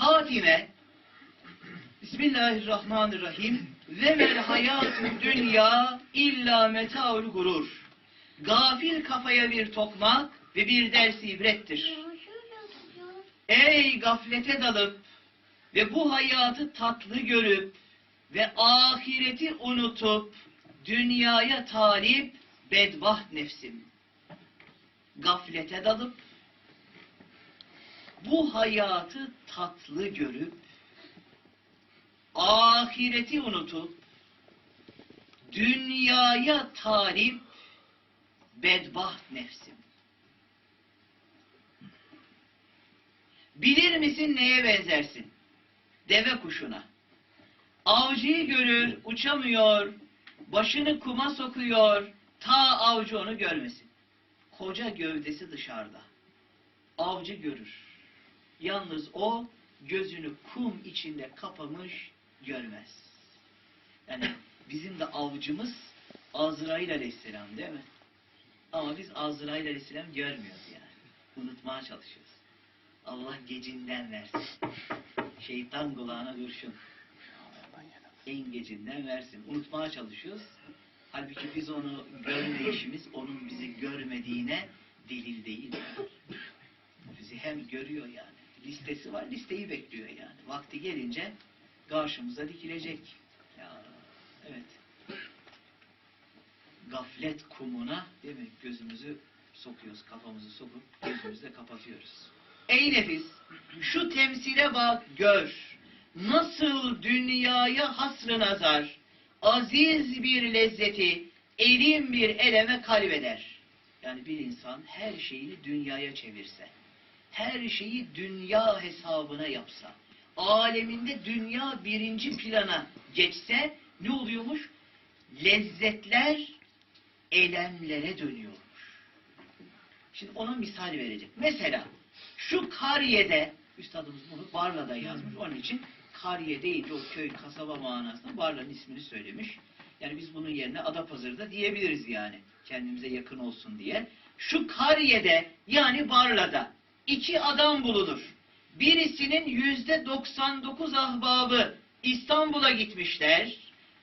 Hatime Bismillahirrahmanirrahim ve mel hayatü dünya illa metaul gurur. Gafil kafaya bir tokmak ve bir ders ibrettir. Ey gaflete dalıp ve bu hayatı tatlı görüp ve ahireti unutup dünyaya talip bedbaht nefsim. Gaflete dalıp bu hayatı tatlı görüp ahireti unutup dünyaya talip bedbaht nefsim. Bilir misin neye benzersin? Deve kuşuna. Avcıyı görür, uçamıyor, başını kuma sokuyor, ta avcı onu görmesin. Koca gövdesi dışarıda. Avcı görür. Yalnız o gözünü kum içinde kapamış görmez. Yani bizim de avcımız Azrail Aleyhisselam değil mi? Ama biz Azrail Aleyhisselam görmüyoruz yani. Unutmaya çalışıyoruz. Allah gecinden versin. Şeytan kulağına dursun. En gecinden versin. Unutmaya çalışıyoruz. Halbuki biz onu görmeyişimiz onun bizi görmediğine delil değil. Bizi hem görüyor yani. Listesi var, listeyi bekliyor yani. Vakti gelince karşımıza dikilecek. Ya, evet. Gaflet kumuna mi? Gözümüzü sokuyoruz, kafamızı sokup gözümüzü de kapatıyoruz. Ey nefis, şu temsile bak, gör. Nasıl dünyaya hasrı nazar, aziz bir lezzeti, elim bir eleme kalbeder. Yani bir insan her şeyini dünyaya çevirse, her şeyi dünya hesabına yapsa, aleminde dünya birinci plana geçse ne oluyormuş? Lezzetler elemlere dönüyormuş. Şimdi ona misal verecek. Mesela şu Kariye'de, üstadımız bunu Barla'da yazmış. Onun için Kariye deyince o köy, kasaba manasında Barla'nın ismini söylemiş. Yani biz bunun yerine Adapazarı'da diyebiliriz yani. Kendimize yakın olsun diye. Şu Kariye'de yani Barla'da iki adam bulunur. Birisinin yüzde 99 ahbabı İstanbul'a gitmişler.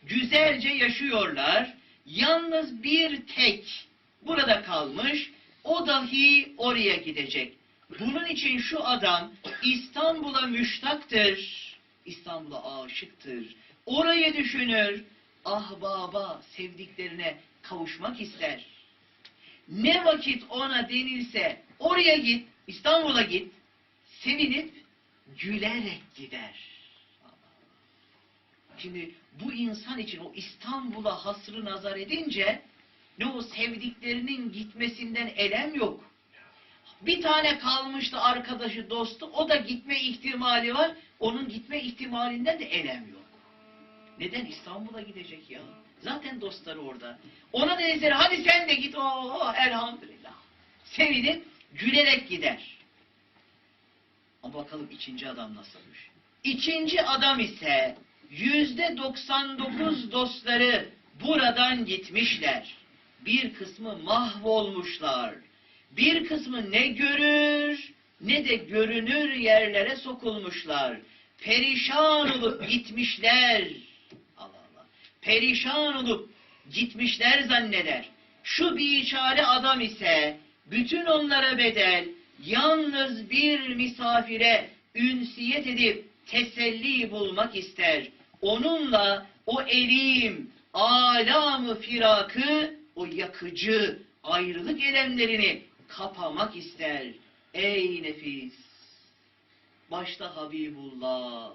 Güzelce yaşıyorlar. Yalnız bir tek burada kalmış. O dahi oraya gidecek. Bunun için şu adam İstanbul'a müştaktır. İstanbul'a aşıktır. Orayı düşünür. Ahbaba, sevdiklerine kavuşmak ister. Ne vakit ona denilse oraya git, İstanbul'a git, sevinip gülerek gider. Şimdi bu insan için o İstanbul'a hasrı nazar edince ne o sevdiklerinin gitmesinden elem yok. Bir tane kalmıştı arkadaşı, dostu, o da gitme ihtimali var. Onun gitme ihtimalinden de elem yok. Neden İstanbul'a gidecek ya? Zaten dostları orada. Ona denizleri hadi sen de git. Oo elhamdülillah. Sevinip gülerek gider. Ama bakalım ikinci adam nasılmış. İkinci adam ise yüzde 99 dostları buradan gitmişler. Bir kısmı mahvolmuşlar. Bir kısmı ne görür ne de görünür yerlere sokulmuşlar. Perişan olup gitmişler. Perişan olup gitmişler zanneder. Şu biçare adam ise bütün onlara bedel yalnız bir misafire ünsiyet edip teselli bulmak ister. Onunla o elim, alamı firakı, o yakıcı ayrılık elemlerini kapamak ister. Ey nefis! Başta Habibullah,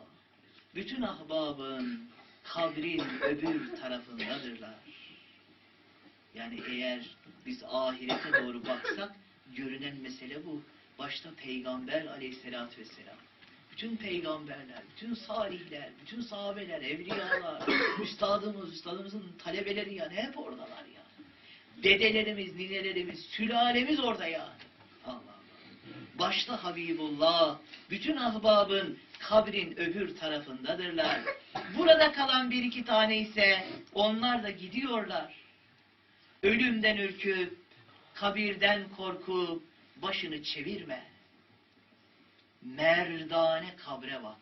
bütün ahbabın kabrin öbür tarafındadırlar. Yani eğer biz ahirete doğru baksak görünen mesele bu. Başta Peygamber aleyhissalatü vesselam. Bütün peygamberler, bütün salihler, bütün sahabeler, evliyalar, üstadımız, üstadımızın talebeleri yani hep oradalar yani. Dedelerimiz, ninelerimiz, sülalemiz orada yani. Allah Allah. Başta Habibullah, bütün ahbabın kabrin öbür tarafındadırlar. Burada kalan bir iki tane ise onlar da gidiyorlar. Ölümden ürküp, kabirden korkup, başını çevirme. Merdane kabre bak.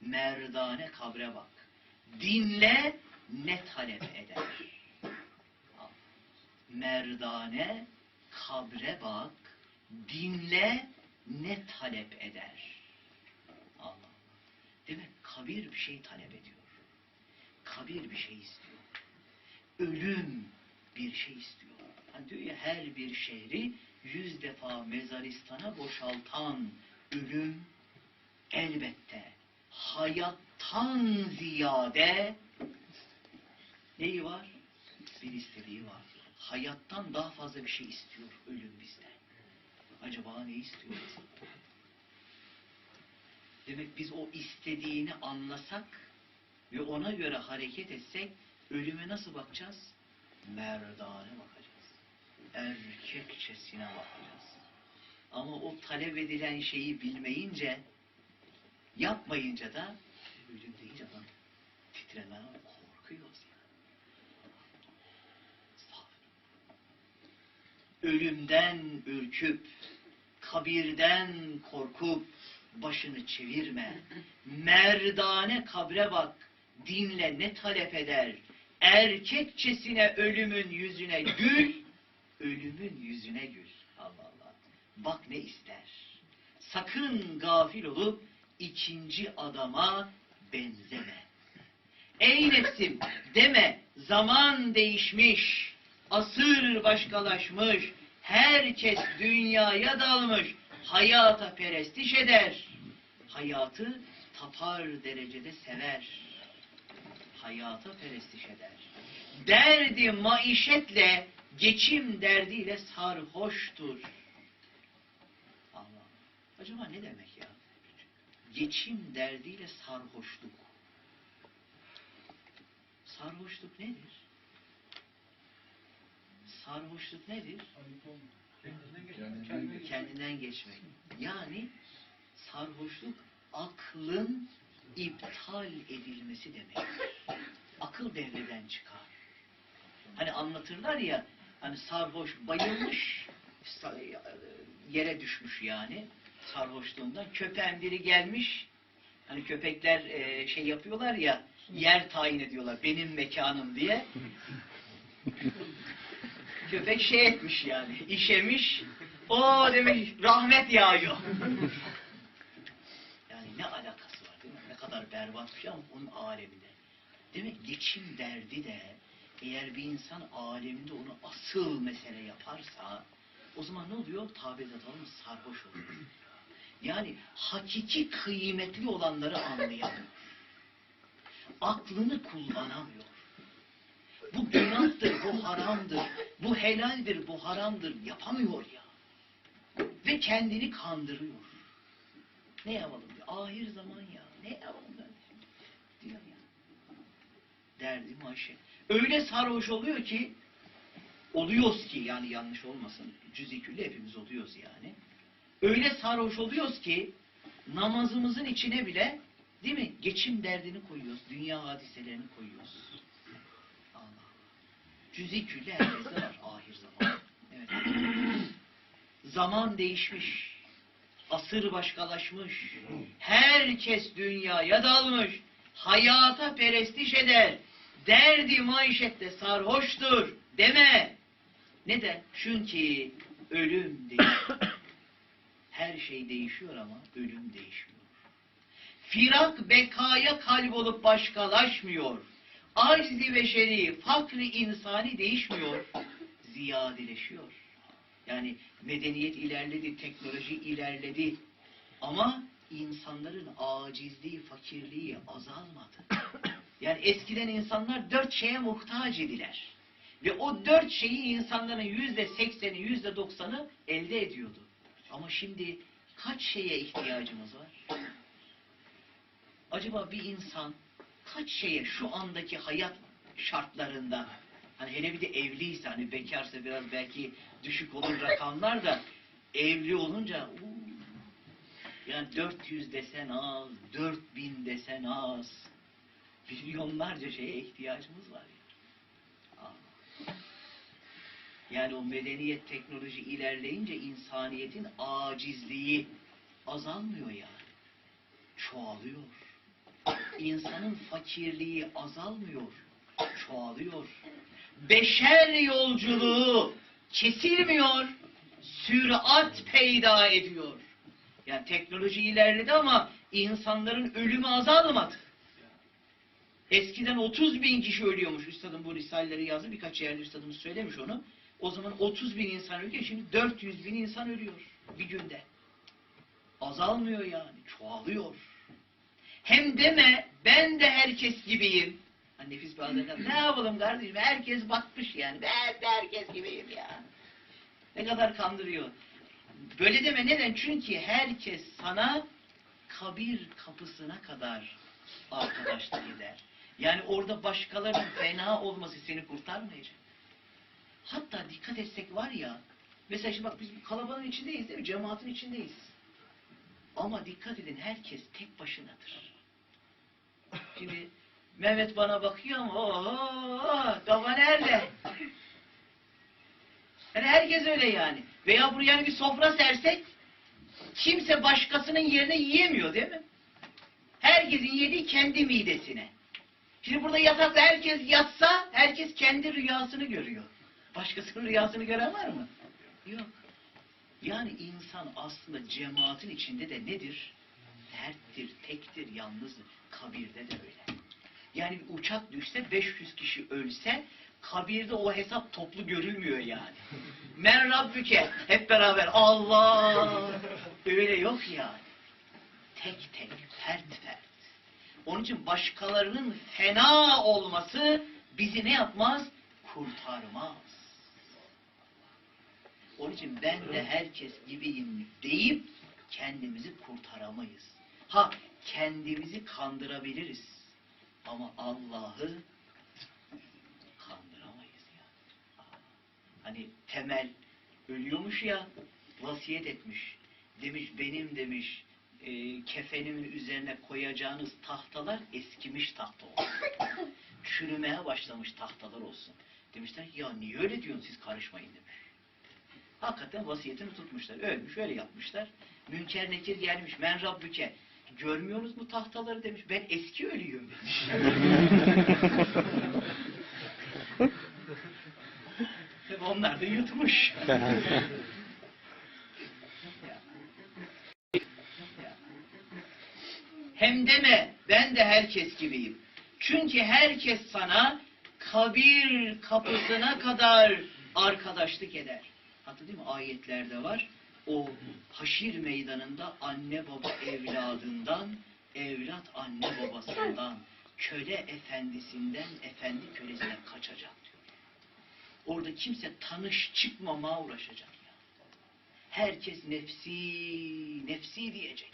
Merdane kabre bak. Dinle ne talep eder. Merdane kabre bak. Dinle ne talep eder. Allah. Demek kabir bir şey talep ediyor. Kabir bir şey istiyor. Ölüm bir şey istiyor. Hani diyor ya her bir şehri yüz defa mezaristana boşaltan ölüm elbette hayattan ziyade neyi var? Bir istediği var. Hayattan daha fazla bir şey istiyor ölüm bizden. Acaba ne istiyor? Demek biz o istediğini anlasak ve ona göre hareket etsek ölüme nasıl bakacağız? Merdane bakacağız. Erkekçesine bakacağız. Ama o talep edilen şeyi bilmeyince, yapmayınca da ölüm deyince adam titremeden korkuyoruz ya. Ölümden ürküp, kabirden korkup, başını çevirme. Merdane kabre bak, dinle ne talep eder. Erkekçesine ölümün yüzüne gül, ölümün yüzüne gül. Allah Allah. Bak ne ister. Sakın gafil olup ikinci adama benzeme. Ey nefsim deme zaman değişmiş, asır başkalaşmış, herkes dünyaya dalmış, hayata perestiş eder. Hayatı tapar derecede sever. Hayata perestiş eder. Derdi maişetle, geçim derdiyle sarhoştur. Allah. Acaba ne demek ya? Geçim derdiyle sarhoşluk. Sarhoşluk nedir? Sarhoşluk nedir? Kendinden geçmek. Yani sarhoşluk aklın iptal edilmesi demek. Akıl devreden çıkar. Hani anlatırlar ya hani sarhoş bayılmış yere düşmüş yani sarhoşluğundan köpeğin biri gelmiş hani köpekler e, şey yapıyorlar ya yer tayin ediyorlar benim mekanım diye köpek şey etmiş yani işemiş o demek rahmet yağıyor yani ne alakası var değil mi ne kadar berbat bir şey ama onun aleminde demek geçim derdi de eğer bir insan aleminde onu asıl mesele yaparsa o zaman ne oluyor? Tabir edelim sarhoş oluyor. Yani hakiki kıymetli olanları anlayamıyor. Aklını kullanamıyor. Bu günahtır, bu haramdır, bu helaldir, bu haramdır yapamıyor ya. Ve kendini kandırıyor. Ne yapalım diyor. Ahir zaman ya. Ne yapalım kardeşim? Diyor ya. Derdi maşe. Öyle sarhoş oluyor ki oluyoruz ki yani yanlış olmasın. Cüz-i hepimiz oluyoruz yani. Öyle sarhoş oluyoruz ki namazımızın içine bile değil mi? Geçim derdini koyuyoruz. Dünya hadiselerini koyuyoruz. Cüz-i külli herkeste var ahir zaman. Evet. zaman değişmiş. Asır başkalaşmış. Herkes dünyaya dalmış. Hayata perestiş eder. Derdi maişette sarhoştur. Deme. Neden? Çünkü ölüm değişiyor. Her şey değişiyor ama ölüm değişmiyor. Firak bekaya kalp olup başkalaşmıyor. Aczi beşeri, fakri insani değişmiyor. Ziyadeleşiyor. Yani medeniyet ilerledi, teknoloji ilerledi. Ama insanların acizliği, fakirliği azalmadı. Yani eskiden insanlar dört şeye muhtaç idiler. Ve o dört şeyi insanların yüzde sekseni, yüzde doksanı elde ediyordu. Ama şimdi kaç şeye ihtiyacımız var? Acaba bir insan kaç şeye şu andaki hayat şartlarında hani hele bir de evliyse hani bekarsa biraz belki düşük olur rakamlar da evli olunca uuu, yani 400 desen az, 4000 desen az. Milyonlarca şeye ihtiyacımız var. Ya. Allah. Yani o medeniyet teknoloji ilerleyince insaniyetin acizliği azalmıyor yani. Çoğalıyor. İnsanın fakirliği azalmıyor. Çoğalıyor. Beşer yolculuğu kesilmiyor. Sürat peyda ediyor. Yani teknoloji ilerledi ama insanların ölümü azalmadı. Eskiden 30 bin kişi ölüyormuş. Üstadım bu risaleleri yazdı. Birkaç yerde üstadımız söylemiş onu. O zaman 30 bin insan ölüyor. Şimdi 400 bin insan ölüyor bir günde. Azalmıyor yani. Çoğalıyor. Hem deme ben de herkes gibiyim. Ha, nefis adam. Ne yapalım kardeşim? Herkes batmış yani. Ben de herkes gibiyim ya. Ne kadar kandırıyor. Böyle deme neden? Çünkü herkes sana kabir kapısına kadar arkadaşlık eder. Yani orada başkalarının fena olması seni kurtarmayacak. Hatta dikkat etsek var ya, mesela şimdi bak biz kalabalığın içindeyiz değil mi? Cemaatin içindeyiz. Ama dikkat edin herkes tek başınadır. Şimdi Mehmet bana bakıyor ama ooo kafa nerede? Yani herkes öyle yani. Veya buraya bir sofra sersek kimse başkasının yerine yiyemiyor değil mi? Herkesin yediği kendi midesine. Şimdi burada yatakta herkes yatsa herkes kendi rüyasını görüyor. Başkasının rüyasını gören var mı? Yok. Yani insan aslında cemaatin içinde de nedir? Terttir, tektir, yalnızdır. Kabirde de öyle. Yani bir uçak düşse 500 kişi ölse kabirde o hesap toplu görülmüyor yani. Men Rabbüke hep beraber Allah öyle yok yani. Tek tek, fert fert. Onun için başkalarının fena olması bizi ne yapmaz? Kurtarmaz. Onun için ben de herkes gibiyim deyip kendimizi kurtaramayız. Ha kendimizi kandırabiliriz. Ama Allah'ı kandıramayız yani. Hani temel ölüyormuş ya vasiyet etmiş. Demiş benim demiş e, kefenimin üzerine koyacağınız tahtalar eskimiş tahta olsun. Çürümeye başlamış tahtalar olsun. Demişler ya niye öyle diyorsun siz karışmayın demiş. Hakikaten vasiyetini tutmuşlar. Ölmüş öyle yapmışlar. Münker nekir gelmiş. Men Rabbüke. Görmüyorsunuz mu tahtaları demiş. Ben eski ölüyüm demiş. Tabii onlar da yutmuş. Hem deme ben de herkes gibiyim. Çünkü herkes sana kabir kapısına kadar arkadaşlık eder. Hatta değil mi ayetlerde var. O haşir meydanında anne baba evladından, evlat anne babasından, köle efendisinden, efendi kölesine kaçacak diyor. Orada kimse tanış çıkmama uğraşacak ya. Herkes nefsi, nefsi diyecek.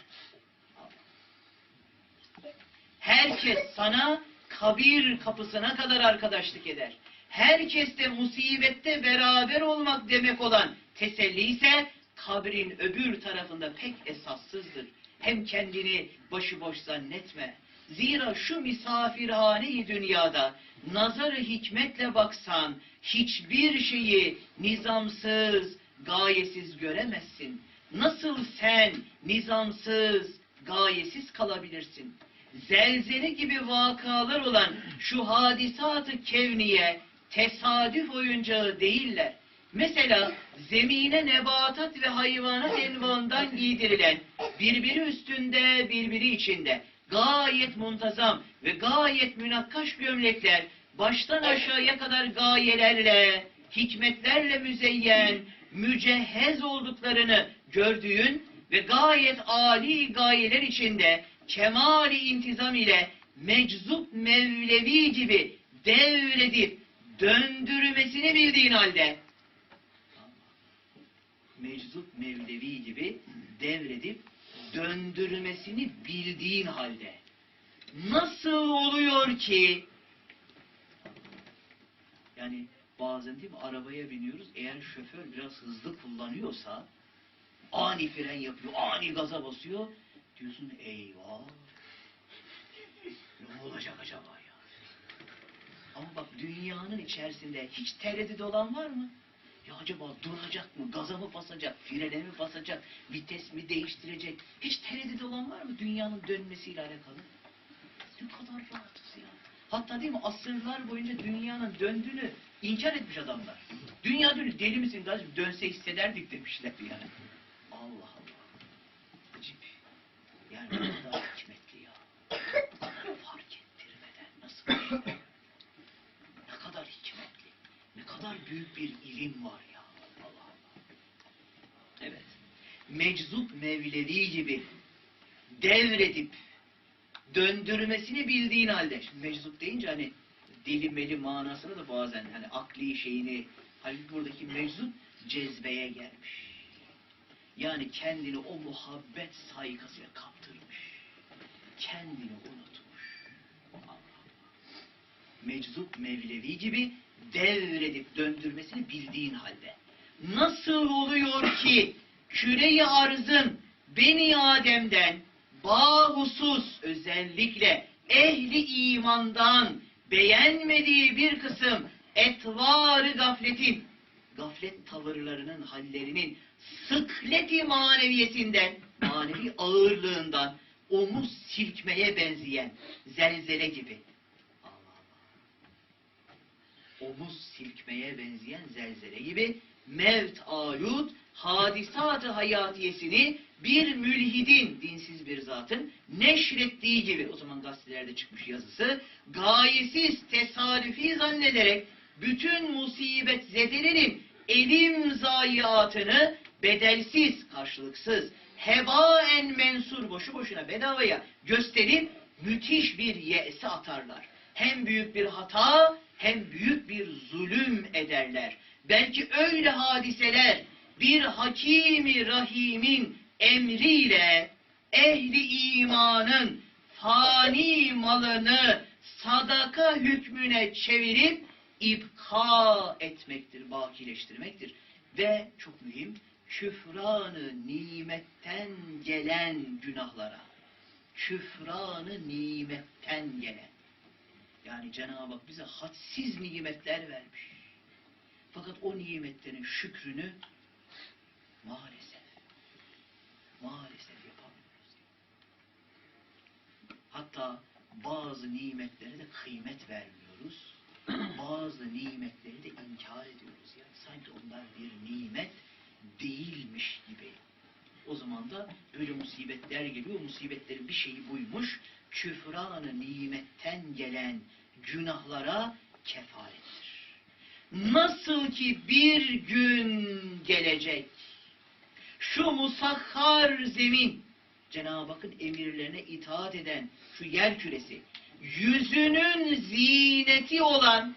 Herkes sana kabir kapısına kadar arkadaşlık eder. Herkes de musibette beraber olmak demek olan teselli ise kabrin öbür tarafında pek esassızdır. Hem kendini başıboş zannetme. Zira şu misafirhane-i dünyada nazarı hikmetle baksan hiçbir şeyi nizamsız, gayesiz göremezsin. Nasıl sen nizamsız, gayesiz kalabilirsin? zelzele gibi vakalar olan şu hadisatı kevniye tesadüf oyuncağı değiller. Mesela zemine nebatat ve hayvanat envanından giydirilen birbiri üstünde birbiri içinde gayet muntazam ve gayet münakkaş gömlekler baştan aşağıya kadar gayelerle, hikmetlerle müzeyyen, mücehhez olduklarını gördüğün ve gayet âli gayeler içinde kemali intizam ile meczup mevlevi gibi devredip döndürmesini bildiğin halde mevlevi gibi devredip döndürmesini bildiğin halde. Nasıl oluyor ki? Yani bazen değil mi arabaya biniyoruz. Eğer şoför biraz hızlı kullanıyorsa ani fren yapıyor ani gaza basıyor. Diyorsun eyvah. Ne olacak acaba ya? Ama bak dünyanın içerisinde hiç tereddüt olan var mı? Ya acaba duracak mı, gaza mı basacak, frene mi basacak, vites mi değiştirecek? Hiç tereddüt olan var mı dünyanın dönmesiyle alakalı? Ne kadar rahatız ya. Hatta değil mi asırlar boyunca dünyanın döndüğünü inkar etmiş adamlar. Dünya dönüyor, deli misin kardeşim dönse hissederdik demişler yani. Allah Allah. Acip. Yani ne kadar hikmetli ya. Fark ettirmeden nasıl? Ne kadar hikmetli. Ne kadar büyük bir ilim var ya. Allah. Evet. Meczup Mevlevi gibi devredip döndürmesini bildiğin halde. Şimdi meczup deyince hani deli meli manasını da bazen hani akli şeyini halbuki buradaki meczup cezbeye gelmiş. Yani kendini o muhabbet saykasıyla kaptırmış. Kendini unutmuş. Allah. Meczup Mevlevi gibi devredip döndürmesini bildiğin halde. Nasıl oluyor ki küre-i arzın Beni Adem'den bahusus özellikle ehli imandan beğenmediği bir kısım etvarı gafletin, gaflet tavırlarının, hallerinin sıkleti maneviyetinden, manevi ağırlığından omuz silkmeye benzeyen zelzele gibi. Omuz silkmeye benzeyen zelzele gibi mevt ayut hadisat-ı hayatiyesini bir mülhidin, dinsiz bir zatın neşrettiği gibi, o zaman gazetelerde çıkmış yazısı, gayesiz, tesadüfi zannederek bütün musibet zedelerin elim zayiatını bedelsiz, karşılıksız, hebaen mensur boşu boşuna bedavaya gösterip müthiş bir yese atarlar. Hem büyük bir hata hem büyük bir zulüm ederler. Belki öyle hadiseler bir hakimi rahimin emriyle ehli imanın fani malını sadaka hükmüne çevirip ibka etmektir, bakileştirmektir. Ve çok mühim, küfranı nimetten gelen günahlara, küfranı nimetten gelen. Yani Cenab-ı Hak bize hadsiz nimetler vermiş. Fakat o nimetlerin şükrünü maalesef, maalesef yapamıyoruz. Hatta bazı nimetlere de kıymet vermiyoruz. Bazı nimetleri de inkar ediyoruz. Yani sanki onlar bir nimet değilmiş gibi. O zaman da böyle musibetler geliyor. Musibetlerin bir şeyi buymuş. Küfranı nimetten gelen günahlara kefarettir. Nasıl ki bir gün gelecek şu musahhar zemin Cenab-ı Hakk'ın emirlerine itaat eden şu yer küresi yüzünün zineti olan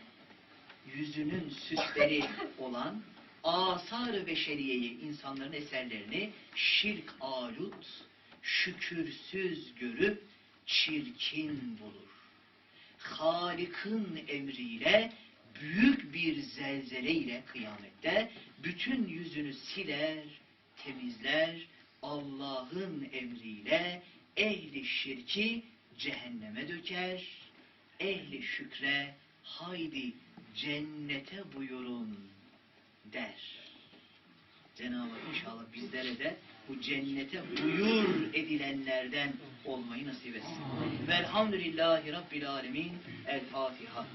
yüzünün süsleri olan asar-ı beşeriyeyi, insanların eserlerini şirk alut, şükürsüz görüp çirkin bulur. Halik'in emriyle büyük bir zelzele kıyamette bütün yüzünü siler, temizler, Allah'ın emriyle ehli şirki cehenneme döker, ehli şükre haydi cennete buyurun der. Cenab-ı Hak inşallah bizlere de bu cennete buyur edilenlerden olmayı nasip etsin. Velhamdülillahi Rabbil Alemin. El Fatiha.